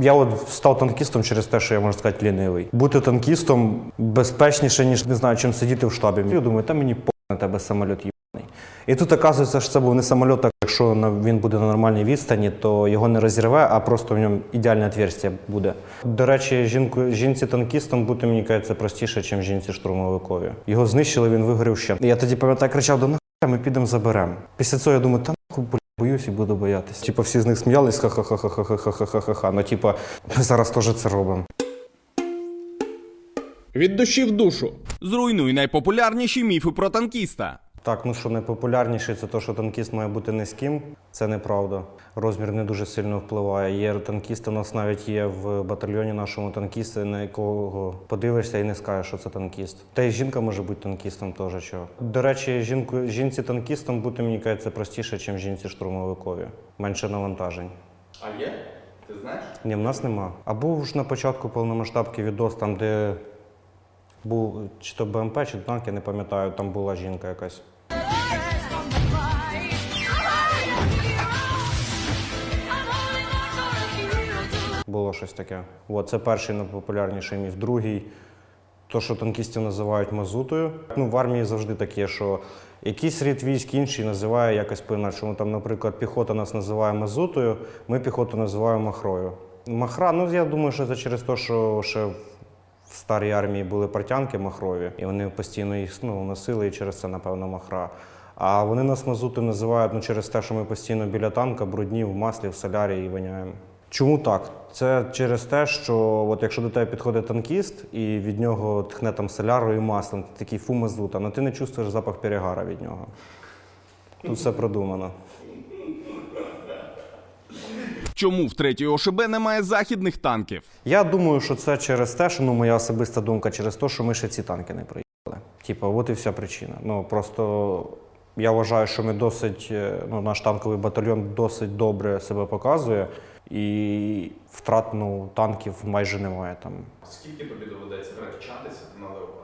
Я от став танкістом через те, що я можу сказати лінивий. Бути танкістом безпечніше, ніж не знаю, чим сидіти в штабі. Я думаю, та мені по на тебе самоліт їбаний. І тут оказується, що це був не самоліт, а якщо він буде на нормальній відстані, то його не розірве, а просто в ньому ідеальне отверстие буде. До речі, жінку, жінці-танкістом бути, мені кажеться, простіше, ніж жінці-штурмовикові. Його знищили, він вигорів ще. Я тоді пам'ятаю, кричав: до нахуя ми підемо заберемо. Після цього я думаю, та нахуй, боюсь і буду боятися. Типа всі з них сміялись, ха-ха-ха-ха-ха-ха-ха-ха-ха. Ну, типа, ми зараз теж це робимо. Від душі в душу. Зруйнуй найпопулярніші міфи про танкіста. Так, ну що найпопулярніше, це те, що танкіст має бути низьким. Це неправда. Розмір не дуже сильно впливає. Є танкісти, у нас навіть є в батальйоні нашому танкісти, на якого подивишся і не скажеш, що це танкіст. Та й жінка може бути танкістом теж чого. До речі, жінку, жінці танкістом бути, мені кажеться, простіше, ніж жінці штурмовикові. Менше навантажень. А є? Ти знаєш? Ні, в нас нема. А був ж на початку повномасштабки відос, там, де був чи то БМП, чи танк, я не пам'ятаю, там була жінка якась. Було щось таке. От, це перший найпопулярніший міф. Другий то, що танкістів називають мазутою. Ну, в армії завжди таке, що якийсь рід військ інший називає якось по-іншому. Там, наприклад, піхота нас називає мазутою, ми піхоту називаємо махрою. Махра, ну я думаю, що це через те, що ще в старій армії були портянки махрові, і вони постійно їх ну, носили, і через це, напевно, махра. А вони нас мазути називають ну, через те, що ми постійно біля танка, брудні, в маслі, в солярі і воняємо. Чому так? Це через те, що от якщо до тебе підходить танкіст і від нього тхне там солярою і маслом, ти такий фу мазута, але ти не чувствуєш запах перегара від нього. Тут все продумано. Чому в третій ОШБ немає західних танків? Я думаю, що це через те, що ну, моя особиста думка, через те, що ми ще ці танки не приїхали. Типа, от і вся причина. Ну просто я вважаю, що ми досить, е, ну, наш танковий батальйон досить добре себе показує, і втрат ну, танків майже немає там. Скільки тобі доведеться навчатися на леопард?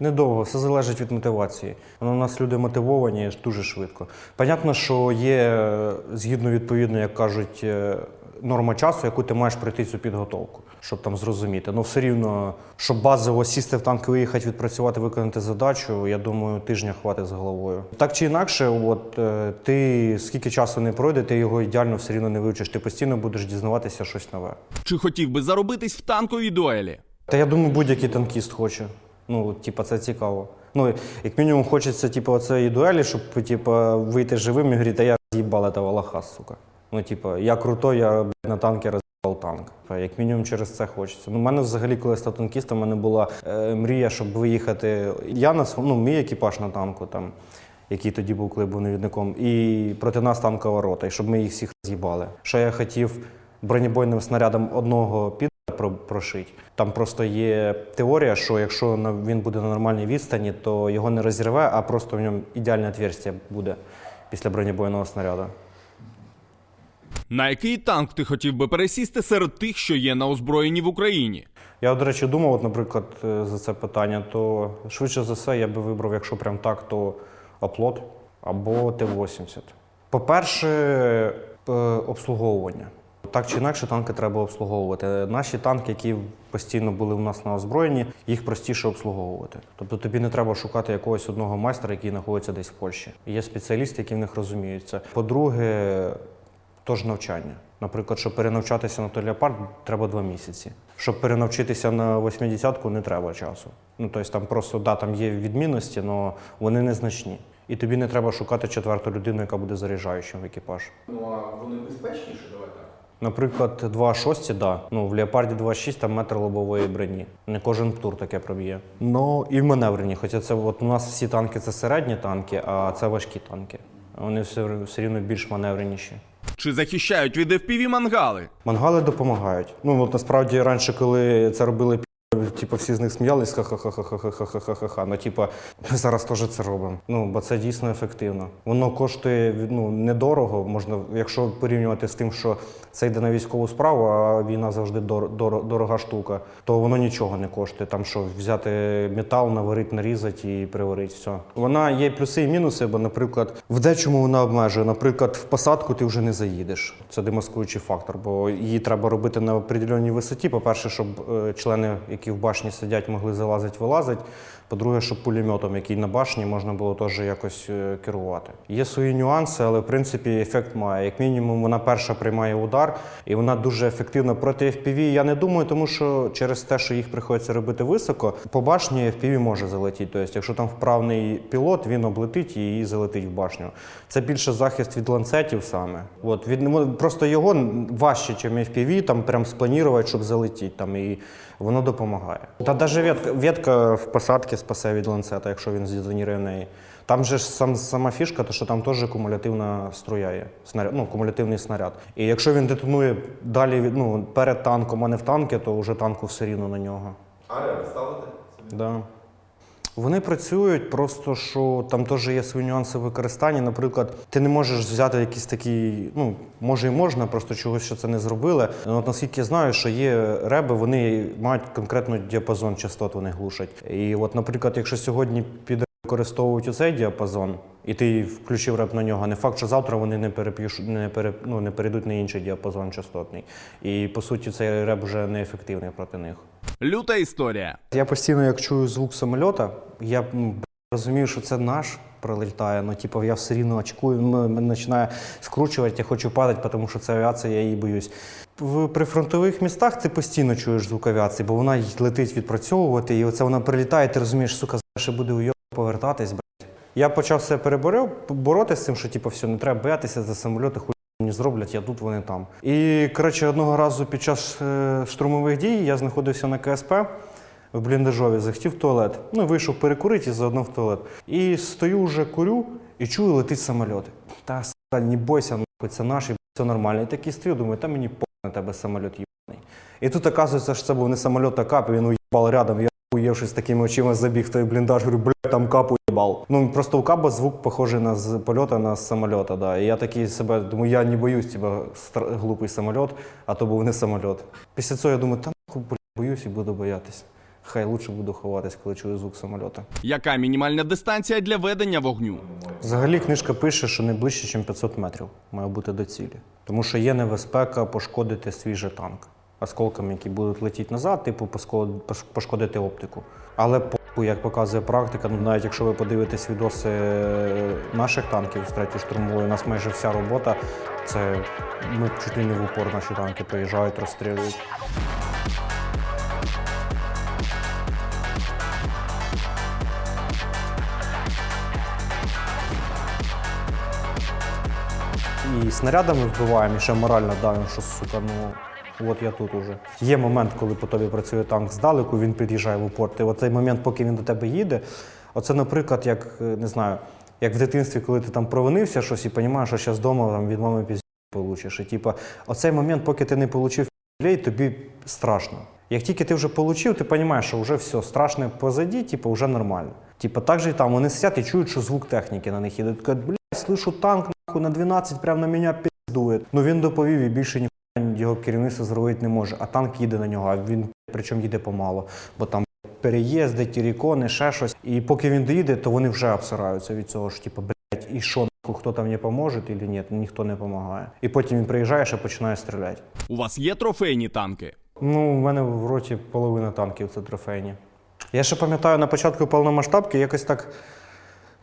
Недовго, все залежить від мотивації. Ну, У нас люди мотивовані дуже швидко. Понятно, що є е, згідно відповідно, як кажуть, е, норма часу, яку ти маєш пройти цю підготовку, щоб там зрозуміти. Ну все рівно, щоб базово сісти в танк, виїхати, відпрацювати, виконати задачу, я думаю, тижня хватить з головою. Так чи інакше, от е, ти скільки часу не пройде, ти його ідеально все рівно не вивчиш. Ти постійно будеш дізнаватися щось нове. Чи хотів би заробитись в танковій дуелі? Та я думаю, будь-який танкіст хоче. Ну, типа, це цікаво. Ну, як мінімум, хочеться, типу, оцеї дуелі, щоб типу, вийти живим і говорити, та я роз'їбав этого лоха, сука. Ну, типу, я крутой, я на танки роз'їбав танк. Як мінімум через це хочеться. Ну, у мене взагалі, коли я став танкістом, у мене була е, мрія, щоб виїхати. Я на ну, мій екіпаж на танку, там, який тоді був, коли був навідником, і проти нас танкова рота, і щоб ми їх всіх роз'їбали. Що я хотів бронебойним снарядом одного під про- прошить. Там просто є теорія, що якщо він буде на нормальній відстані, то його не розірве, а просто в ньому ідеальне отверстие буде після бронебойного снаряду. На який танк ти хотів би пересісти серед тих, що є на озброєнні в Україні? Я, до речі, думав, от, наприклад, е, за це питання, то швидше за все я би вибрав, якщо прям так, то оплот або Т-80. По-перше, е, обслуговування. Так чи інакше, танки треба обслуговувати. Наші танки, які постійно були у нас на озброєнні, їх простіше обслуговувати. Тобто тобі не треба шукати якогось одного майстра, який знаходиться десь в Польщі. Є спеціалісти, які в них розуміються. По-друге, Тож навчання. Наприклад, щоб перенавчатися на той леопард, треба два місяці. Щоб перенавчитися на 80-ку, не треба часу. Ну, тобто там просто да, там є відмінності, але вони незначні. І тобі не треба шукати четверту людину, яка буде заряджаючим в екіпаж. Ну а вони безпечніші, давай так. Наприклад, 2,6, да. Ну, в леопарді 2,6 там метр лобової броні. Не кожен птур таке проб'є. Ну і в маневрені. Хоча це от у нас всі танки це середні танки, а це важкі танки. Вони все, все рівно більш маневреніші. Чи захищають від FPV мангали? Мангали допомагають. Ну от насправді раніше, коли це робили типу, всі з них сміялись, ха-ха-ха-ха-ха-ха-ха-ха-ха-ха. Ну, типу, ми зараз теж це робимо. Ну, бо це дійсно ефективно. Воно коштує ну, недорого, можна, якщо порівнювати з тим, що це йде на військову справу, а війна завжди дор, дор, дорога штука, то воно нічого не коштує. Там що, взяти метал, наварити, нарізати і приварити, все. Вона є плюси і мінуси, бо, наприклад, в дечому вона обмежує. Наприклад, в посадку ти вже не заїдеш. Це демаскуючий фактор, бо її треба робити на определеній висоті. По-перше, щоб е, члени, які в башні сидять, могли залазити, вилазити. По-друге, щоб пулеметом, який на башні, можна було теж якось е, керувати. Є свої нюанси, але в принципі ефект має. Як мінімум, вона перша приймає удар, і вона дуже ефективна проти FPV. Я не думаю, тому що через те, що їх приходиться робити високо, по башні FPV може залетіти. Тобто, якщо там вправний пілот, він облетить і залетить в башню. Це більше захист від ланцетів саме. От від ну, просто його важче, ніж FPV, там прям спланувати, щоб залетіти там і воно допомагає. Та навіть ветка, ветка в посадці спасе від ланцета, якщо він здетонірує в неї. Там же ж сам, сама фішка, то що там теж кумулятивна струя є, снаряд, ну, кумулятивний снаряд. І якщо він детонує далі від- ну, перед танком, а не в танки, то вже танку все рівно на нього. А реби ставити? Да. Вони працюють, просто що там теж є свої нюанси використання. Наприклад, ти не можеш взяти якісь такі, ну може і можна, просто чогось, що це не зробили. Ну, От наскільки я знаю, що є реби, вони мають конкретно діапазон частот, вони глушать. І от, наприклад, якщо сьогодні піде використовують оцей діапазон, і ти включив реп на нього, не факт, що завтра вони не переп'юш, не, пере, ну, не перейдуть на інший діапазон частотний. І по суті, цей реп вже неефективний проти них. Люта історія. Я постійно, як чую звук самольота, я розумію, що це наш пролітає, ну типу, я все рівно очкую, мене починає скручувати, я хочу падати, тому що це авіація, я її боюсь. В прифронтових містах ти постійно чуєш звук авіації, бо вона летить відпрацьовувати, і оце вона прилітає, ти розумієш, сука, ще буде уйоб повертатись, блядь. Я почав себе переборов, боротися з цим, що типу, все, не треба боятися за самольоти, хуй мені зроблять, я тут, вони там. І коротше, одного разу під час е, штурмових дій я знаходився на КСП в бліндажові, захотів в туалет. Ну, вийшов перекурити і заодно в туалет. І стою вже курю і чую, летить самоліт. Та сука, не бойся, нахуй, це наш, і все нормально. І такий стою, думаю, та мені по на тебе самоліт їбаний. І тут оказується, що це був не самоліт, а кап, він уїбав рядом. Я уївши з такими очима забіг той бліндаж, говорю, там кап уїбав. Ну просто у каба звук похожий на з польота на самольота. Да. І я такий себе думаю, я не боюсь тебе глупий самоліт, а то був не самоліт. Після цього я думаю, та нахуй, бля, боюсь і буду боятись. Хай лучше буду ховатись, коли чую звук самольота. Яка мінімальна дистанція для ведення вогню? Взагалі книжка пише, що не ближче, ніж 500 метрів має бути до цілі. Тому що є небезпека пошкодити свій же танк осколками, які будуть летіти назад, типу пошкодити оптику. Але похуй, як показує практика, ну навіть якщо ви подивитесь відоси е, наших танків з третьої штурмової, у нас майже вся робота це ми чуть ли не в упор наші танки приїжджають, розстрілюють. і снарядами вбиваємо, і ще морально давимо, що сука, ну от я тут уже. Є момент, коли по тобі працює танк здалеку, він під'їжджає в упор. Ти оцей момент, поки він до тебе їде, оце, наприклад, як е, не знаю, як в дитинстві, коли ти там провинився щось і розумієш, що зараз вдома там, від мами пізні получиш. І типа, оцей момент, поки ти не отримав пізлей, тобі страшно. Як тільки ти вже отримав, ти розумієш, що вже все страшне позаді, типу, вже нормально. Типа, так же і там вони сидять і чують, що звук техніки на них іде. Кажуть, блядь, слышу танк нахуй на 12, прямо на мене піздує. Ну він доповів і більше ніхуя його керівництво зробити не може. А танк їде на нього, а він причому їде помало. Бо там переїзди, тірікони, ще щось. І поки він доїде, то вони вже обсираються від цього, що типу, блядь, і що хто там мені поможе, чи ні, ніхто не допомагає. І потім він приїжджає і починає стріляти. У вас є трофейні танки? Ну, у мене в роті половина танків це трофейні. Я ще пам'ятаю на початку повномасштабки, якось так,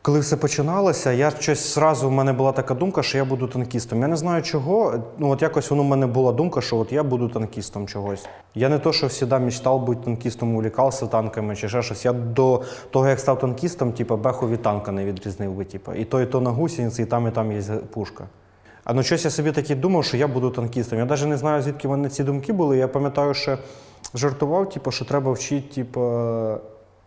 коли все починалося, я щось зразу в мене була така думка, що я буду танкістом. Я не знаю чого. Ну, от якось воно в мене була думка, що от я буду танкістом чогось. Я не то, що завжди мечтав бути танкістом, увлікався танками чи ще щось. Я до того, як став танкістом, типу, беху від танка не відрізнив би. Типу. І то, і то на гусениці, і там, і там є пушка. А ну щось я собі таки думав, що я буду танкістом. Я навіть не знаю, звідки в мене ці думки були. Я пам'ятаю, що жартував, типу, що треба вчити, типу,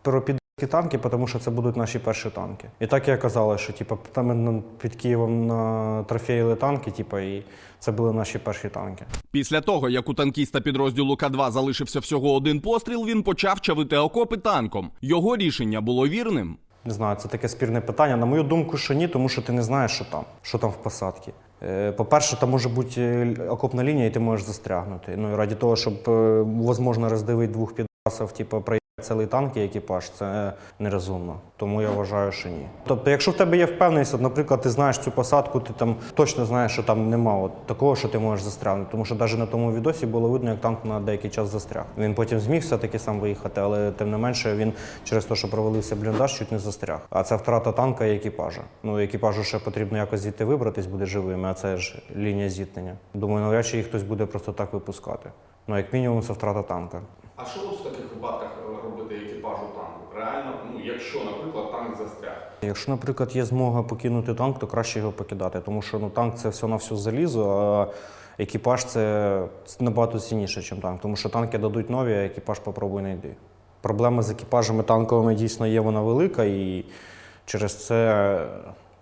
про ці танки, тому що це будуть наші перші танки. І так я казала, що типу, там на- під Києвом на трофеїли танки, типу, і це були наші перші танки. Після того, як у танкіста підрозділу К2 залишився всього один постріл, він почав чавити окопи танком. Його рішення було вірним. Не знаю, це таке спірне питання. На мою думку, що ні, тому що ти не знаєш, що там, що там в посадці. Е, По-перше, там може бути е, окопна лінія, і ти можеш застрягнути. Ну і раді того, щоб е, можливо роздивити двох підрасів, типу, цілий танк і екіпаж, це нерозумно. Тому я вважаю, що ні. Тобто, якщо в тебе є впевненість, наприклад, ти знаєш цю посадку, ти там точно знаєш, що там нема от такого, що ти можеш застрягнути. Тому що навіть на тому відосі було видно, як танк на деякий час застряг. Він потім зміг все-таки сам виїхати, але тим не менше він через те, що провалився бліндаж, чуть не застряг. А це втрата танка і екіпажа. Ну екіпажу ще потрібно якось звідти вибратись, буде живими, а це ж лінія зіткнення. Думаю, навряд чи їх хтось буде просто так випускати. Ну, як мінімум, це втрата танка. А що в таких випадках е, робити екіпажу танку? Реально, ну якщо, наприклад, танк застряг. Якщо, наприклад, є змога покинути танк, то краще його покидати, тому що ну, танк це все на все залізо, а екіпаж це набагато цінніше, ніж танк, тому що танки дадуть нові, а екіпаж попробуй не йди. Проблема з екіпажами танковими дійсно є, вона велика, і через це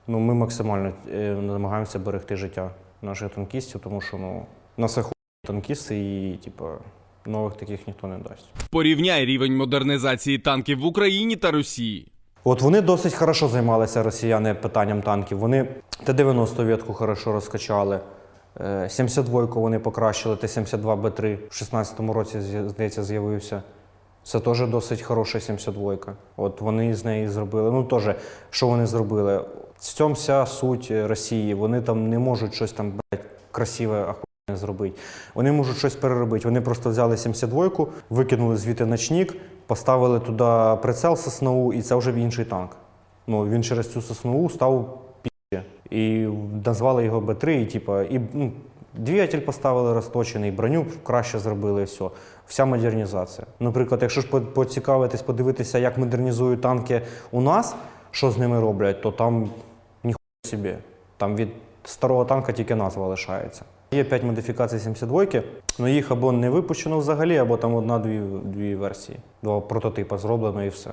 ну, ми максимально е, намагаємося берегти життя наших танкістів, тому що ну, нас охуєнні танкісти і типу, нових таких ніхто не дасть. Порівняй рівень модернізації танків в Україні та Росії. От вони досить хорошо займалися росіяни питанням танків. Вони Т-90 ветку хорошо розкачали. е, 72-ку вони покращили, Т-72Б3 в 16-му році, здається, з'явився. Це теж досить хороша 72-ка. От вони з неї зробили. Ну теж, що вони зробили? В цьому вся суть Росії. Вони там не можуть щось там блядь, красиве, зробити. Вони можуть щось переробити. Вони просто взяли 72-ку, викинули звідти ночник, поставили туди прицел соснову, і це вже інший танк. Ну, він через цю соснову став пі***. І назвали його Б3, і типа, і ну, двигатель поставили розточений, броню краще зробили, і все. Вся модернізація. Наприклад, якщо ж поцікавитись, подивитися, як модернізують танки у нас, що з ними роблять, то там ніхуя собі. Там від старого танка тільки назва лишається. Є 5 модифікацій 72-ки, але їх або не випущено взагалі, або там одна-дві дві версії. Два прототипи зроблено і все.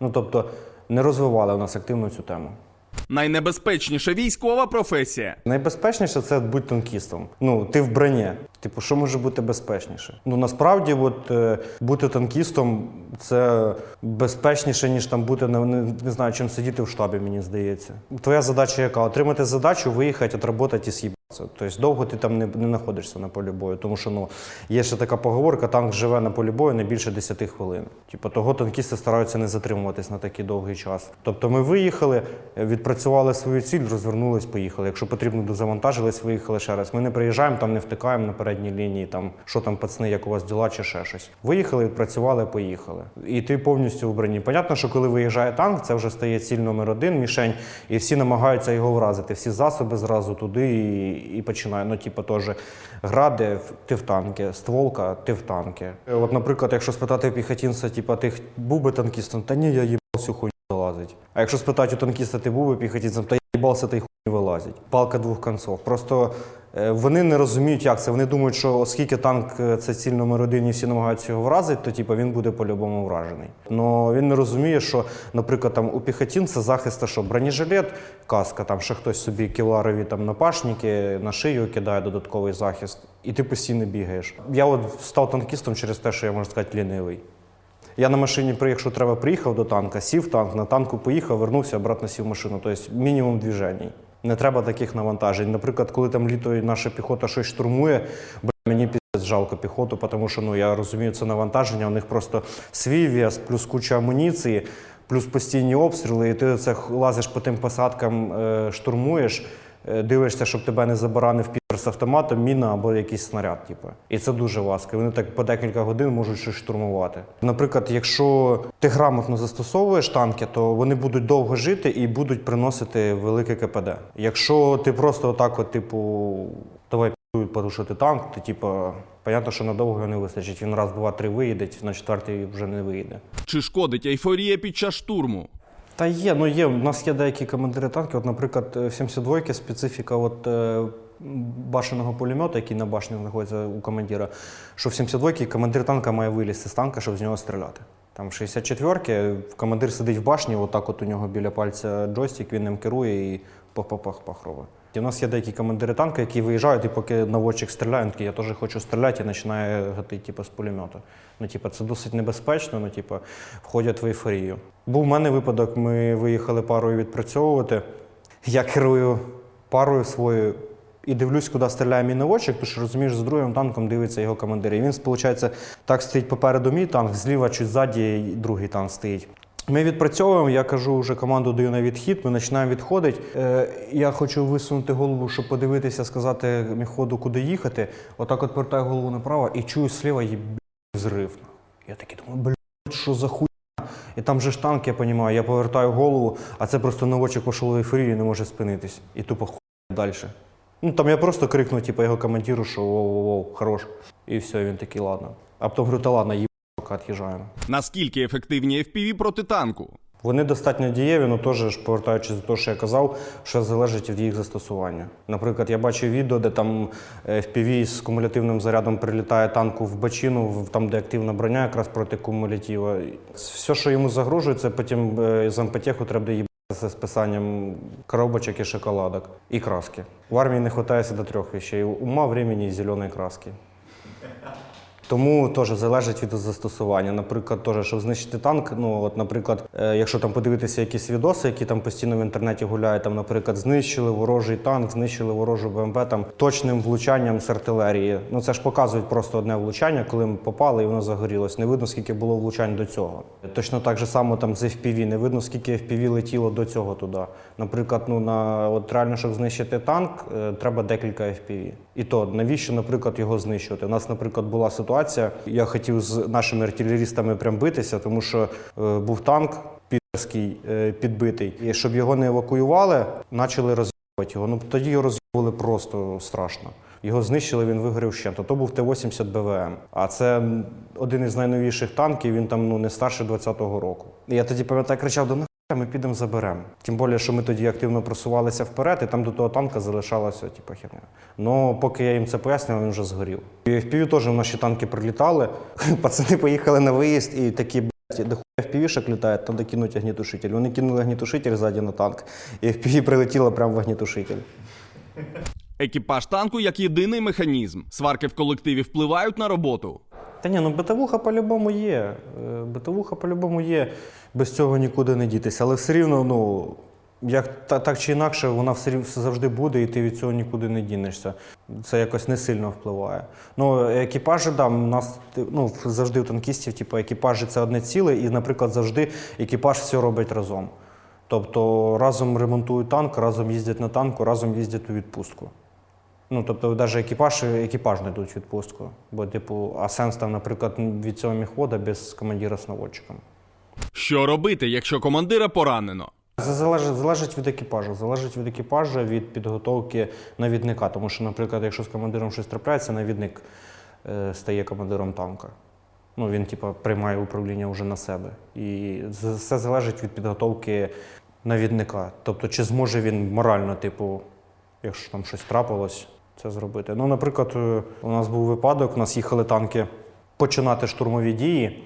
Ну тобто не розвивали у нас активно цю тему. Найнебезпечніша військова професія. Найбезпечніше це бути танкістом. Ну, ти в броні. Типу, що може бути безпечніше? Ну насправді, от, е, бути танкістом це безпечніше, ніж там бути не, не, знаю, чим сидіти в штабі, мені здається. Твоя задача яка? Отримати задачу, виїхати, отработати і з'їбатися. Тобто довго ти там не, не знаходишся на полі бою. Тому що ну, є ще така поговорка, танк живе на полі бою не більше 10 хвилин. Типу, того танкісти стараються не затримуватись на такий довгий час. Тобто ми виїхали, е, відпрацювали свою ціль, розвернулись, поїхали. Якщо потрібно, дозавантажились, виїхали ще раз. Ми не приїжджаємо, там не втикаємо на передній лінії, там що там пацани, як у вас діла чи ще щось. Виїхали, відпрацювали, поїхали. І ти повністю в броні. Понятно, що коли виїжджає танк, це вже стає ціль номер один, мішень, і всі намагаються його вразити. Всі засоби зразу туди і, і починає. Ну, типу, теж гради, ти в танки, стволка, ти в танки. От, наприклад, якщо спитати піхотінця, типу, ти був би танкістом, та ні, я їбав всю хуйню залазить. А якщо спитати у танкіста, ти був би піхотінцем, та їбався та й хуйню вилазить. Палка двох концов. Просто вони не розуміють, як це. Вони думають, що оскільки танк е, це ціль номер один і всі намагаються його вразити, то типу, він буде по-любому вражений. Но він не розуміє, що, наприклад, там у піхотінця захист, що бронежилет, каска, там ще хтось собі кевларові там напашники на шию кидає додатковий захист, і ти постійно бігаєш. Я от став танкістом через те, що я можу сказати лінивий. Я на машині приїхав, що треба, приїхав до танка, сів танк, на танку поїхав, вернувся, обратно сів машину. Тобто мінімум движень. Не треба таких навантажень. Наприклад, коли там літо наша піхота щось штурмує, мені піздець жалко піхоту, тому що ну, я розумію, це навантаження, у них просто свій вес, плюс куча амуніції, плюс постійні обстріли, і ти це лазиш по тим посадкам, е, штурмуєш, дивишся, щоб тебе не забаранив підер з автоматом, міна або якийсь снаряд. Типу. І це дуже важко. Вони так по декілька годин можуть щось штурмувати. Наприклад, якщо ти грамотно застосовуєш танки, то вони будуть довго жити і будуть приносити велике КПД. Якщо ти просто отак, от, типу, давай порушити танк, то типу, понятно, що надовго не вистачить. Він раз, два, три виїде, на четвертий вже не виїде. Чи шкодить ейфорія під час штурму? Та є, ну є. У нас є деякі командири танків. От, наприклад, в 72-ки специфіка от, е, башеного пулемета, який на башні знаходиться у командира, що в 72-ки командир танка має вилізти з танка, щоб з нього стріляти. Там 64-ки, командир сидить в башні, отак от у нього біля пальця джойстик, він ним керує і пах-пах-пах робить. І у нас є деякі командири танка, які виїжджають, і поки наводчик стріляє, такий, я теж хочу стріляти, і починає гатити типу, з пулемета. Ну, типу, це досить небезпечно, ну, типу, входять в ейфорію. Був у мене випадок, ми виїхали парою відпрацьовувати. Я керую парою своєю і дивлюсь, куди стріляє мій наводчик, тому що розумієш, за другим танком дивиться його командир. І він, виходить, так стоїть попереду мій танк, зліва чуть ззаді другий танк стоїть. Ми відпрацьовуємо, я кажу, вже команду даю на відхід, ми починаємо відходити. Е, я хочу висунути голову, щоб подивитися, сказати міходу, куди їхати. Отак от повертаю голову направо і чую сліва їб взрив. Я такий думаю, блядь, що за хуй. І там же ж танк, я розумію, я повертаю голову, а це просто наводчик пішов в ейфорію і не може спинитись. І тупо хуй далі. Ну там я просто крикнув, типу, його командиру, що воу-воу-воу, хорош. І все, він такий, ладно. А потім говорю, та ладно, їб, поки від'їжджаємо. Наскільки ефективні FPV проти танку? Вони достатньо дієві, але теж повертаючись до того, що я казав, що залежить від їх застосування. Наприклад, я бачив відео, де там е, FPV з кумулятивним зарядом прилітає танку в бочину, в- там, де активна броня, якраз проти кумулятива. Все, що йому загрожує, це потім е, з МПТеху треба їбатися з писанням коробочок і шоколадок і краски. В армії не вистачає до трьох вещей: ума, времени і зеленої краски. Тому теж залежить від застосування. Наприклад, теж, щоб знищити танк. Ну, от, наприклад, е, якщо там подивитися якісь відоси, які там постійно в інтернеті гуляють, там, наприклад, знищили ворожий танк, знищили ворожу БМП там точним влучанням з артилерії. Ну це ж показують просто одне влучання, коли ми попали і воно загорілось. Не видно, скільки було влучань до цього. Точно так же само там з FPV, не видно, скільки FPV летіло до цього туди. Наприклад, ну на от реально, щоб знищити танк, е, треба декілька FPV. І то навіщо, наприклад, його знищувати? У нас, наприклад, була ситуація. Я хотів з нашими артилерістами прям битися, тому що е, був танк підерський е, підбитий. І щоб його не евакуювали, почали роз'їбувати його. Ну тоді його роз'їбали просто страшно. Його знищили, він вигорів ще. То був Т-80 БВМ. А це один із найновіших танків. Він там ну не старше 20-го року. І я тоді пам'ятаю, кричав до ми підемо заберемо. Тим більше, що ми тоді активно просувалися вперед, і там до того танка залишалася типу, херня. Ну, поки я їм це пояснював, він вже згорів. І в FPV теж наші танки прилітали. Пацани поїхали на виїзд і такі, блядь, де хуя FPV-шок літає, треба кинуть огнітушитель. Вони кинули огнітушитель ззаді на танк, і FPV прилетіло прямо в огнітушитель. Екіпаж танку як єдиний механізм. Сварки в колективі впливають на роботу. Та ні, ну битовуха по-любому є. Е, Битовуха по-любому є. Без цього нікуди не дітися. Але все рівно, ну, як, та- так чи інакше, вона все, рів- все завжди буде, і ти від цього нікуди не дінешся. Це якось не сильно впливає. Ну, екіпажі, да, у нас ну, завжди у танкістів, типу, екіпажі це одне ціле, і, наприклад, завжди екіпаж все робить разом. Тобто разом ремонтують танк, разом їздять на танку, разом їздять у відпустку. Ну, тобто, навіть екіпаж, екіпаж не йдуть в відпустку. Бо, типу, а сенс там, наприклад, від цього міхвода без командира з наводчиком. Що робити, якщо командира поранено? Це залежить, залежить від екіпажу. Залежить від екіпажу, від підготовки навідника. Тому що, наприклад, якщо з командиром щось трапляється, навідник е, стає командиром танка. Ну, він, типу, приймає управління вже на себе. І все залежить від підготовки навідника. Тобто, чи зможе він морально, типу, якщо там щось трапилось, це зробити. Ну, наприклад, е, у нас був випадок, у нас їхали танки починати штурмові дії.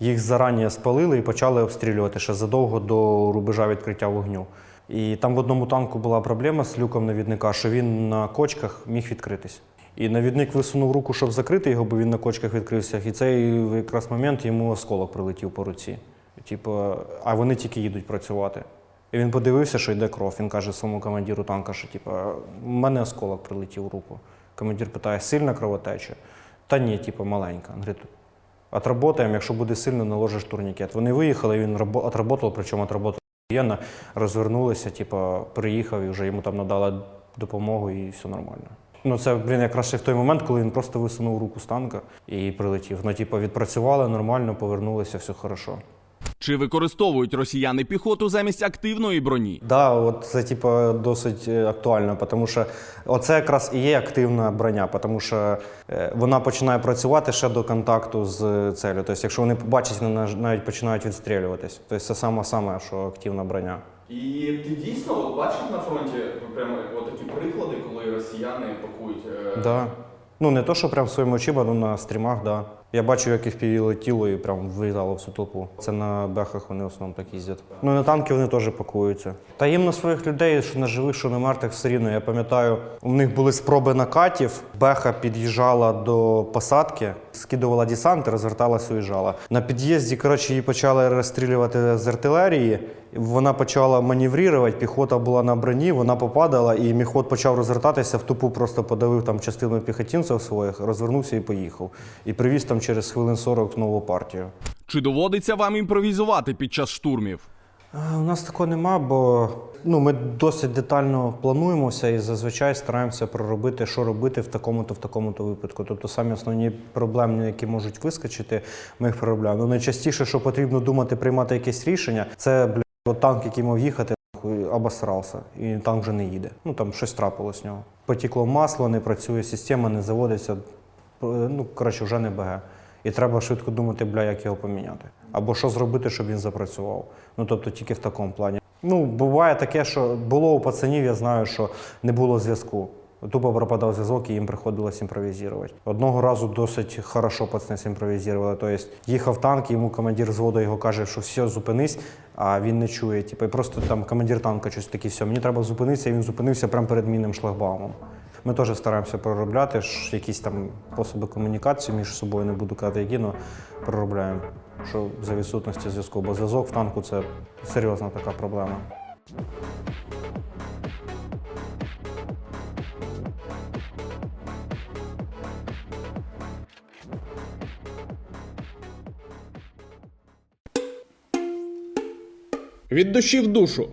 Їх зарані спалили і почали обстрілювати ще задовго до рубежа відкриття вогню. І там в одному танку була проблема з люком навідника, що він на кочках міг відкритись. І навідник висунув руку, щоб закрити його, бо він на кочках відкрився. І цей якраз момент йому осколок прилетів по руці. Типу, а вони тільки їдуть працювати. І він подивився, що йде кров. Він каже своєму командиру танка, що типу, у мене осколок прилетів в руку. Командир питає, сильна кровотеча? Та ні, типу, маленька. Він говорить, Отработаємо, якщо буде сильно, наложиш турнікет. Вони виїхали, він рабо- отработав, причому отработав охуєнно, розвернулися, типу, приїхав і вже йому там надали допомогу і все нормально. Ну, це, блін, якраз ще в той момент, коли він просто висунув руку з танка і прилетів. Ну, типу, відпрацювали нормально, повернулися, все хорошо. Чи використовують росіяни піхоту замість активної броні? Да, от це типу, досить е, актуально, тому що оце якраз і є активна броня, тому що е, вона починає працювати ще до контакту з целью. Тобто, якщо вони побачать, вони навіть починають відстрілюватись. Тобто це саме саме, що активна броня. І ти дійсно от бачив на фронті прямо от такі приклади, коли росіяни пакують. е, Да. Ну не то, що прям своїми очима, ну на стрімах, да. Я бачив, як FPV летіло і прям вилітало всю толпу. Це на бехах вони в основному так їздять. Ну і на танки вони теж пакуються. Та їм на своїх людей, що на живих, що на мертвих, все рівно. Я пам'ятаю, у них були спроби накатів. Беха під'їжджала до посадки, скидувала десант, і розверталася, уїжджала. На під'їзді, коротше, її почали розстрілювати з артилерії. Вона почала маневрувати, піхота була на броні, вона попадала, і міхот почав розвертатися, в тупу просто подавив там частину піхотинців своїх, розвернувся і поїхав. І привіз там через хвилин 40 нову партію. Чи доводиться вам імпровізувати під час штурмів? У нас такого нема, бо ну, ми досить детально плануємося і зазвичай стараємося проробити, що робити в такому-то, в такому-то випадку. Тобто самі основні проблеми, які можуть вискочити, ми їх проробляємо. Ну, найчастіше, що потрібно думати, приймати якесь рішення, це бля, танк, який мав їхати, обосрався, і танк вже не їде. Ну там щось трапилось в нього. Потікло масло, не працює система, не заводиться. Е, Ну, коротше, вже не БГ. І треба швидко думати, бля, як його поміняти. Або що зробити, щоб він запрацював. Ну тобто тільки в такому плані. Ну, буває таке, що було у пацанів, я знаю, що не було зв'язку. Тупо пропадав зв'язок і їм приходилось імпровізувати. Одного разу досить хорошо пацани імпровізували. Тобто їхав танк, йому командир взводу його каже, що все, зупинись, а він не чує. Типу, і просто там командир танка щось таке, все, мені треба зупинитися, і він зупинився прямо перед мінним шлагбаумом. Ми теж стараємося проробляти ж якісь там способи комунікації між собою, не буду казати, які, але проробляємо. Що за відсутності зв'язку, бо зв'язок в танку це серйозна така проблема. Від душі в душу.